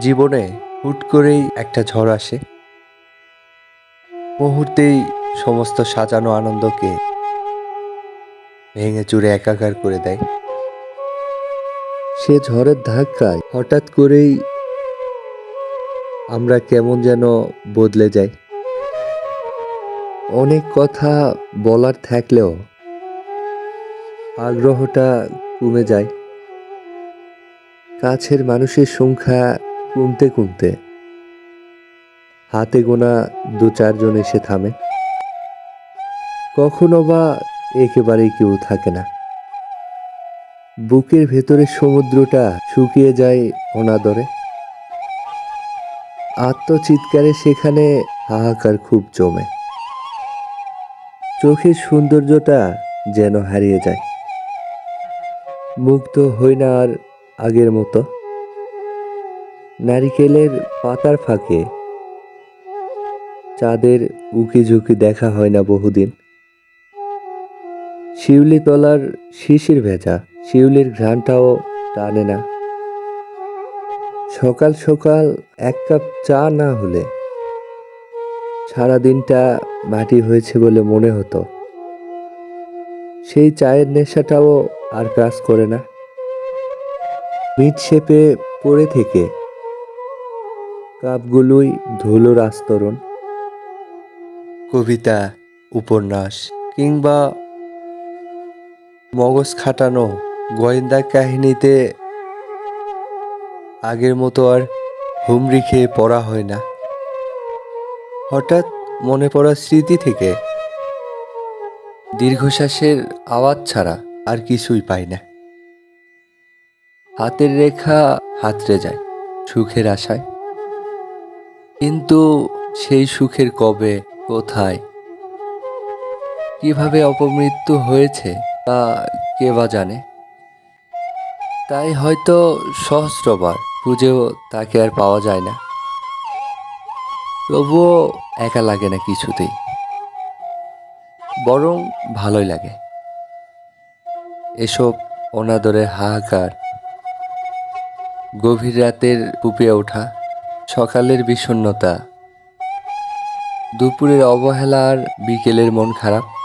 জীবনে হুট করেই একটা ঝড় আসে। মুহূর্তেই সমস্ত সাজানো আনন্দকে ভেঙে চুরে একাকার করে দেয়। সে ঝড়ের ধাক্কায় হঠাৎ করেই আমরা কেমন যেন বদলে যাই। অনেক কথা বলার থাকলেও আগ্রহটা কমে যায়। কাছের মানুষের সংখ্যা কমতে কমতে হাতে গোনা দু চারজন এসে থামে। কখনো বা একেবারেই কেউ থাকে না। বুকের ভেতরে সমুদ্রটা শুকিয়ে যায় অনাদরে। আত্মচিৎকারে সেখানে হাহাকার খুব জমে। চোখের সৌন্দর্যটা যেন হারিয়ে যায়। মুগ্ধ হই না আর আগের মতো। নারিকেলের পাতার ফাঁকে। চাঁদের উকি ঝুঁকি দেখা হয় না বহুদিন। শিউলি তলার শিশির ভেজা, শিউলির ঘ্রাণটাও টানে না। সকাল সকাল এক কাপ চা না হলে সারাদিনটা মাটি হয়েছে বলে মনে হতো। সেই চায়ের নেশাটাও আর কাজ করে না। মিট শেপে পড়ে থেকে কাপগুলোই ধুলোর আস্তরণ। কবিতা, উপন্যাস কিংবা মগজ খাটানো গোয়েন্দা কাহিনীতে আগের মতো আর হুমড়ি খেয়ে পড়া হয় না। হঠাৎ মনে পড়া স্মৃতি থেকে দীর্ঘশ্বাসের আওয়াজ ছাড়া আর কিছুই পাই না। হাতের রেখা হাতড়ে যায় সুখের আশায়। কিন্তু সেই সুখের কবে, কোথায়? কীভাবে অপমৃত্যু হয়েছে, তা কে বা জানে? তাই হয়তো সহস্রবার খুঁজেও তাকে আর পাওয়া যায় না। তবুও একা লাগে না কিছুতেই। বরং ভালোই লাগে। এসব অনাদরের হাহাকার, গভীর রাতের পুপিয়ে ওঠা সকালের বিষণ্নতা দুপুরের অবহেলা আর বিকেলের মন খারাপ।